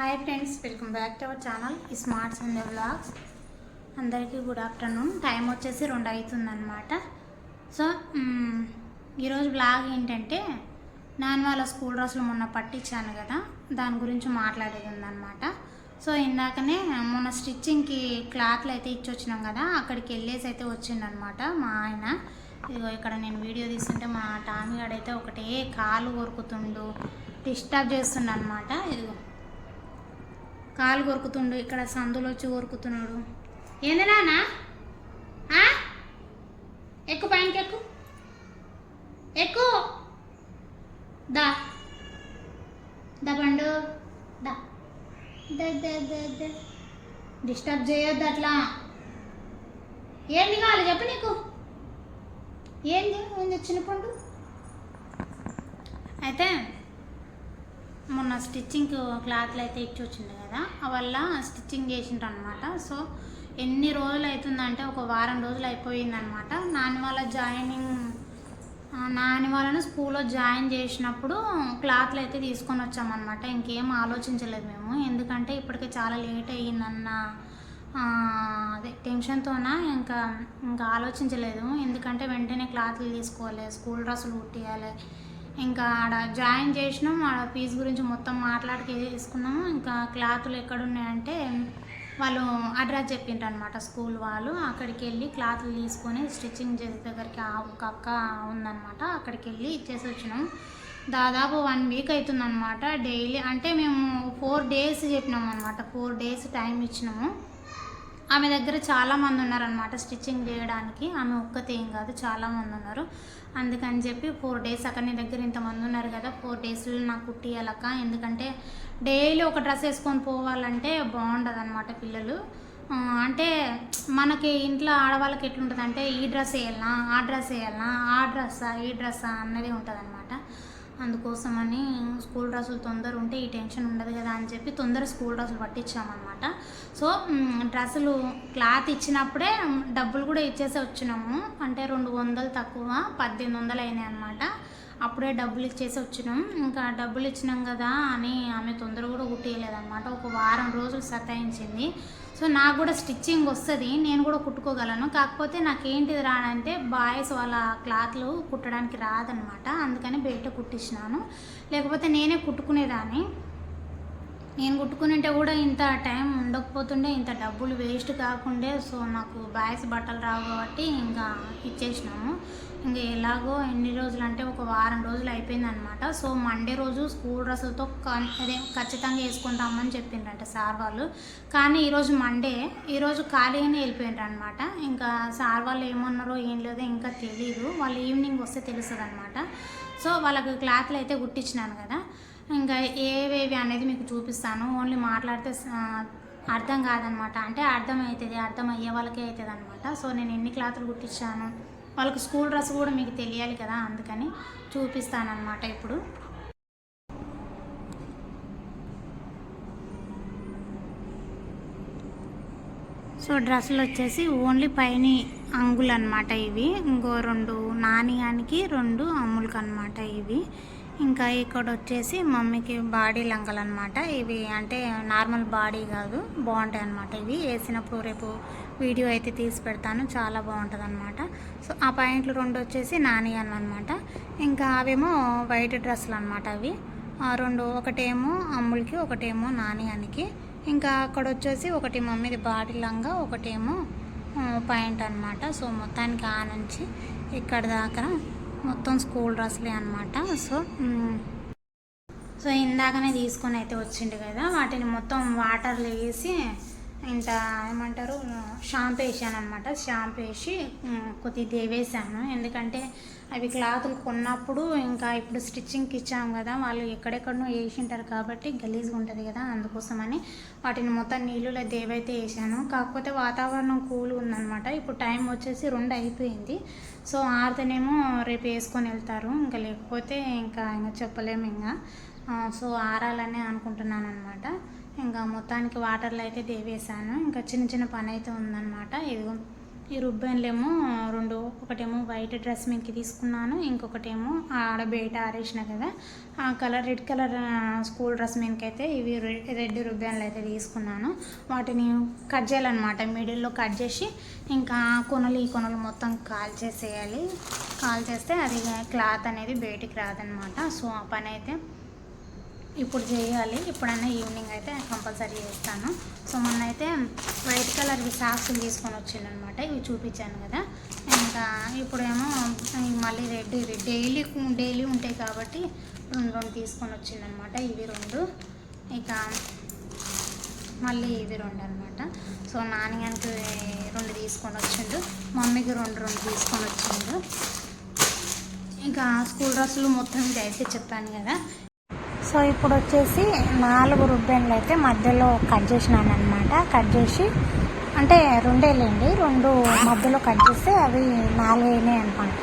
Hi friends welcome back to our channel smart Sunday vlogs అందరికీ good afternoon time వచ్చేసి రెండు అవుతుందన్నమాట so ఈరోజు బ్లాగ్ ఏంటంటే నాన్న వాళ్ళ స్కూల్ డ్రెస్సులు మొన్న పట్టించాను కదా దాని గురించి మాట్లాడేది ఉందన్నమాట. సో ఇందాకనే మొన్న స్టిచ్చింగ్కి క్లాత్లు అయితే ఇచ్చి వచ్చినాం కదా అక్కడికి వెళ్ళేసి అయితే వచ్చిండనమాట మా ఆయన. ఇదిగో ఇక్కడ నేను వీడియో తీస్తుంటే మా టామీగాడైతే ఒకటే కాలు కొరుకుతుండు డిస్టర్బ్ చేస్తుండ అనమాట ఇదిగో. కాలు కొరుకుతుండు ఇక్కడ సందులో వచ్చి కొరుకుతున్నాడు. ఏంది నానా ఆ? ఎక్కు పైకి ఎక్కు. ఎక్కు. దా. దా పండు. దా. డిస్టర్బ్ చేయొద్దు అట్లా. ఏంది కావాలి చెప్పు నీకు. ఏంది? ఏంది చిన్న పండు? అయితే మొన్న స్టిచ్చింగ్ క్లాత్లు అయితే ఇచ్చి వచ్చింది కదా వల్ల స్టిచ్చింగ్ చేసిండ్రు అనమాట సో ఎన్ని రోజులు అవుతుందంటే ఒక వారం రోజులు అయిపోయిందనమాట నాని వాళ్ళ జాయినింగ్ నాని వాళ్ళని స్కూల్లో జాయిన్ చేసినప్పుడు క్లాత్లు అయితే తీసుకొని వచ్చామన్నమాట. ఇంకేం ఆలోచించలేదు మేము. ఎందుకంటే ఇప్పటికే చాలా లేట్ అయ్యిందన్న అదే టెన్షన్తోన ఇంకా ఇంకా ఆలోచించలేదు. ఎందుకంటే వెంటనే క్లాత్లు తీసుకోవాలి స్కూల్ డ్రెస్సులు కుట్టియాలి ఇంకా ఆడ జాయిన్ చేసినాం ఆడ ఫీజు గురించి మొత్తం మాట్లాడికి తీసుకున్నాము ఇంకా క్లాతులు ఎక్కడున్నాయంటే వాళ్ళు అడ్రస్ చెప్పిండ్రు అనమాట స్కూల్ వాళ్ళు. అక్కడికి వెళ్ళి క్లాతులు తీసుకొని స్టిచ్చింగ్ చేసే దగ్గరికి ఆ ఒక అక్క ఉందన్నమాట అక్కడికి వెళ్ళి ఇచ్చేసి వచ్చినాం. దాదాపు వన్ వీక్ అవుతుందన్నమాట డైలీ. అంటే మేము ఫోర్ డేస్ చెప్పినాం అనమాట ఫోర్ డేస్ టైం ఇచ్చినాము. ఆమె దగ్గర చాలామంది ఉన్నారనమాట స్టిచ్చింగ్ చేయడానికి. ఆమె ఒక్కతే ఏం కాదు చాలామంది ఉన్నారు. అందుకని చెప్పి ఫోర్ డేస్ అక్కడ నీ దగ్గర ఇంతమంది ఉన్నారు కదా ఫోర్ డేస్లో నాకు కుట్టియాలక్క ఎందుకంటే డైలీ ఒక డ్రెస్ వేసుకొని పోవాలంటే బాగుండదు అనమాట పిల్లలు అంటే మనకి ఇంట్లో ఆడవాళ్ళకి ఎట్లుంటుంది అంటే ఈ డ్రెస్ వేయాలనా ఆ డ్రెస్ వేయాలనా ఆ డ్రెస్సా ఈ డ్రెస్సా అన్నది ఉంటుంది అనమాట అందుకోసమని స్కూల్ డ్రెస్సులు తొందర ఉంటే ఈ టెన్షన్ ఉండదు కదా అని చెప్పి తొందర స్కూల్ డ్రెస్సులు పట్టించామన్నమాట. సో డ్రెస్సులు క్లాత్ ఇచ్చినప్పుడే డబ్బులు కూడా ఇచ్చేసి వచ్చినాము. అంటే రెండు వందలు తక్కువ పద్దెనిమిది వందలు అయినాయి అనమాట అప్పుడే డబ్బులు ఇచ్చేసి వచ్చినాం. ఇంకా డబ్బులు ఇచ్చినాం కదా అని ఆమె తొందర కూడా కుట్టేయలేదన్నమాట ఒక వారం రోజులు సతాయించింది. సో నాకు కూడా స్టిచ్చింగ్ వస్తుంది నేను కూడా కుట్టుకోగలను. కాకపోతే నాకు ఏంటిది రానంటే బాయ్స్ వాళ్ళ క్లాత్లు కుట్టడానికి రాదనమాట. అందుకని బయట కుట్టించినాను. లేకపోతే నేనే కుట్టుకునేదాన్ని. నేను కుట్టుకునింటే కూడా ఇంత టైం ఉండకపోతుండే ఇంత డబ్బులు వేస్ట్ కాకుండే సో నాకు బాయ్స్ బట్టలు రావు కాబట్టి ఇంకా ఇచ్చేసినాము. ఇంకా ఎలాగో ఎన్ని రోజులు అంటే ఒక వారం రోజులు అయిపోయింది అనమాట సో మండే రోజు స్కూల్ డ్రెస్సులతో క- అదే ఖచ్చితంగా వేసుకుంటామని చెప్పిండ్రంట సార్ వాళ్ళు. కానీ ఈరోజు మండే ఈరోజు ఖాళీగానే వెళ్ళిపోయిండ్రు అనమాట ఇంకా సార్ వాళ్ళు ఏమన్నారో ఏం లేదో ఇంకా తెలియదు వాళ్ళు ఈవినింగ్ వస్తే తెలుస్తుంది అనమాట సో వాళ్ళకి క్లాత్లు అయితే కుట్టించినాను కదా. ఇంకా ఏవేవి అనేది మీకు చూపిస్తాను. ఓన్లీ మాట్లాడితే అర్థం కాదనమాట. అంటే అర్థమవుతుంది అర్థమయ్యే అర్థం అయ్యే వాళ్ళకే అవుతుంది అనమాట సో నేను ఎన్ని క్లాతులు కుట్టించాను వాళ్ళకి స్కూల్ డ్రెస్ కూడా మీకు తెలియాలి కదా అందుకని చూపిస్తానమాట ఇప్పుడు. సో డ్రెస్సులు వచ్చేసి ఓన్లీ పైన అంగులు అనమాట ఇవి. ఇంకో రెండు నానియానికి రెండు అమ్ములకి అనమాట ఇవి. ఇంకా ఇక్కడ వచ్చేసి మమ్మీకి బాడీ లంగలు అనమాట ఇవి అంటే నార్మల్ బాడీ కాదు బాగుంటాయి అనమాట ఇవి. వేసినప్పుడు రేపు వీడియో అయితే తీసి పెడతాను చాలా బాగుంటుంది అనమాట సో ఆ పాయింట్లు రెండు వచ్చేసి నానియన్ అనమాట ఇంకా అవేమో వైట్ డ్రెస్సులు అనమాట అవి. ఆ రెండు ఒకటేమో అమ్ములకి ఒకటేమో నానియానికి ఇంకా అక్కడ వచ్చేసి ఒకటి మమ్మీది బాడీ లంగా ఒకటేమో పాయింట్ అనమాట సో మొత్తానికి ఆ నుంచి ఇక్కడ దాకా మొత్తం స్కూల్ డ్రెస్లే అనమాట సో సో ఇందాకనే తీసుకొని అయితే వచ్చిండు కదా వాటిని మొత్తం వాటర్లో వేసి ఇంత ఏమంటారు షాంపూ వేసాను అనమాట షాంపూ వేసి కొద్దిగా దేవేసాను ఎందుకంటే అవి క్లాతులు కొన్నప్పుడు ఇంకా ఇప్పుడు స్టిచ్చింగ్కి ఇచ్చాం కదా వాళ్ళు ఎక్కడెక్కడనో వేసింటారు కాబట్టి గలీజ్గా ఉంటుంది కదా అందుకోసమని వాటిని మొత్తం నీళ్ళలో దేవైతే వేసాను. కాకపోతే వాతావరణం కూల్ ఉందన్నమాట. ఇప్పుడు టైం వచ్చేసి రెండు అయిపోయింది. సో ఆరితేనేమో రేపు వేసుకొని వెళ్తారు. ఇంకా లేకపోతే ఇంకా ఇంకా చెప్పలేము ఇంకా. సో ఆరాలనే అనుకుంటున్నాను అనమాట ఇంకా మొత్తానికి వాటర్లో అయితే దేవేశాను ఇంకా చిన్న చిన్న పని అయితే ఉందన్నమాట. ఇదిగో ఈ రుబ్బన్లేమో రెండు ఒకటేమో వైట్ డ్రెస్ మీకు తీసుకున్నాను. ఇంకొకటేమో ఆడ బయట ఆరేసిన కదా ఆ colour red colour school dress మీదకి అయితే ఇవి రెడ్ రుబ్బన్లు అయితే తీసుకున్నాను. వాటిని కట్ చేయాలన్నమాట. మిడిల్లో కట్ చేసి ఇంకా ఆ కొనలు ఈ కొనలు మొత్తం కాల్ చేసేయాలి. కాల్ చేస్తే అది క్లాత్ అనేది బయటికి రాదనమాట సో ఆ పని అయితే ఇప్పుడు చేయాలి. ఇప్పుడైనా ఈవినింగ్ అయితే కంపల్సరీ చేస్తాను. సో మొన్న అయితే వైట్ కలర్వి సాక్స్లు తీసుకొని వచ్చిందనమాట ఇవి చూపించాను కదా. ఇంకా ఇప్పుడేమో మళ్ళీ రెడ్ ఇవి డైలీ డైలీ ఉంటాయి కాబట్టి రెండు రెండు తీసుకొని వచ్చిందనమాట ఇవి రెండు. ఇక మళ్ళీ ఇవి రెండు అనమాట. సో నాన్నగారికి రెండు తీసుకొని వచ్చిండు. మమ్మీకి రెండు రెండు తీసుకొని వచ్చిండు. ఇంకా స్కూల్ డ్రెస్సులు మొత్తం ఇది అయితే చెప్పాను కదా. సో ఇప్పుడు వచ్చేసి నాలుగు రుబ్బెన్లు అయితే మధ్యలో కట్ చేసినాను అనమాట కట్ చేసి అంటే రెండేలేండి రెండు మధ్యలో కట్ చేస్తే అవి నాలుగైనాయి అనమాట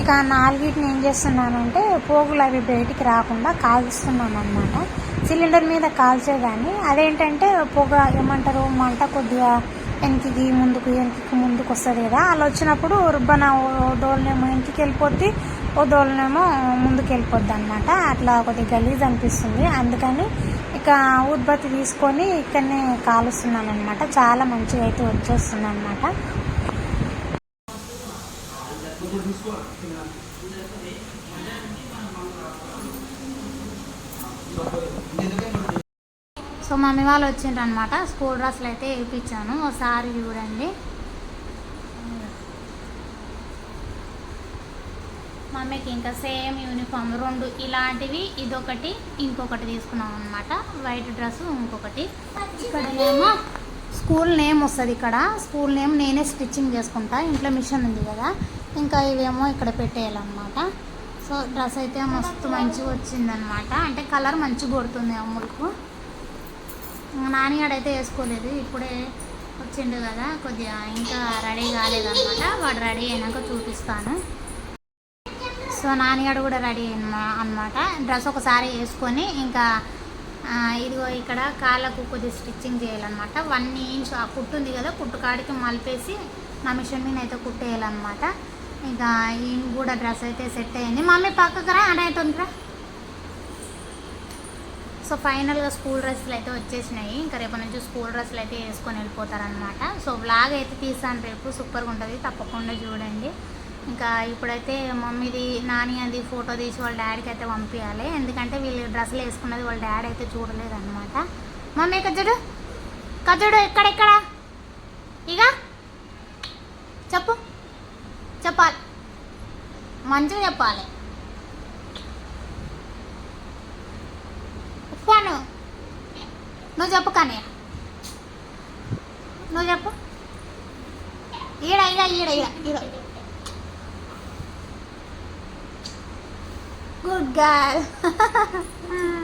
ఇక నాలుగిటిని ఏం చేస్తున్నానంటే పోగులు అవి బయటికి రాకుండా కాల్చిస్తున్నాను అనమాట సిలిండర్ మీద కాల్చేదాన్ని. అదేంటంటే పొగ ఏమంటారు మంట కొద్దిగా వెనక్కి ముందుకు వెనక్కి ముందుకు వస్తుంది కదా. అలా వచ్చినప్పుడు రుబ్బన డోర్నేమో దోలనేమో వెనక్కి ఓ దోలనేమో ముందుకు వెళ్ళిపోద్ది అనమాట అట్లా కొద్దిగా గలీజ్ అనిపిస్తుంది. అందుకని ఇక ఉత్పత్తి తీసుకొని ఇక్కడనే కాలుస్తున్నాను అనమాట చాలా మంచిగా అయితే వచ్చేస్తుంది అనమాట సో మమ్మీ వాళ్ళు వచ్చిండ్రు అనమాట స్కూల్ డ్రెస్లు అయితే వేయించాను ఒకసారి చూడండి. మమ్మీకి ఇంకా సేమ్ యూనిఫామ్ రెండు ఇలాంటివి ఇదొకటి ఇంకొకటి తీసుకున్నాం అనమాట వైట్ డ్రెస్ ఇంకొకటి. ఇక్కడనేమో స్కూల్ నేమ్ వస్తుంది ఇక్కడ. స్కూల్ నేమ్ నేనే స్టిచ్చింగ్ చేసుకుంటా. ఇంట్లో మిషన్ ఉంది కదా. ఇంకా ఇవేమో ఇక్కడ పెట్టేయాలన్నమాట. సో డ్రెస్ అయితే మస్తు మంచిగా వచ్చిందనమాట అంటే కలర్ మంచిగా కొడుతుంది అమ్ములకు. నానిగాడైతే వేసుకోలేదు. ఇప్పుడే వచ్చిండు కదా. కొద్దిగా ఇంకా రెడీ కాలేదన్నమాట. వాడు రెడీ అయినాక చూపిస్తాను. సో నానిగాడు కూడా రెడీ అనమాట డ్రెస్ ఒకసారి వేసుకొని ఇంకా ఇదిగో ఇక్కడ కాళ్ళకు కొద్దిగా స్టిచ్చింగ్ చేయాలన్నమాట. వన్ ఇంచ్ ఆ కుట్టు ఉంది కదా కుట్టు కాడికి మలిపేసి నా మిషన్ మీద అయితే కుట్టేయాలన్నమాట. ఇంకా ఈయన కూడా డ్రెస్ అయితే సెట్ అయ్యింది మమ్మీ పక్కకు రా అయితే ఉందిరా సో ఫైనల్గా స్కూల్ డ్రెస్సులు అయితే వచ్చేసినాయి. ఇంకా రేపటి నుంచి స్కూల్ డ్రెస్సులు అయితే వేసుకొని వెళ్ళిపోతారనమాట సో బ్లాగ్ అయితే తీసాను రేపు. సూపర్గా ఉంటుంది. తప్పకుండా చూడండి. ఇంకా ఇప్పుడైతే మమ్మీది నాని అది ఫోటో తీసి వాళ్ళ డాడీకి అయితే పంపించాలి ఎందుకంటే వీళ్ళు డ్రెస్సులు వేసుకున్నది వాళ్ళ డాడీ అయితే చూడలేదు అనమాట మమ్మీ కజ్జుడు కజ్జుడు ఎక్కడెక్కడ? ఇక చెప్పు చెప్పాలి. మంచిగా చెప్పాలి. ఉప్పాను నువ్వు చెప్పు కానీ నువ్వు చెప్పు. ఈడ ఈడ ఈడ ఈడ ఈడ. Good girl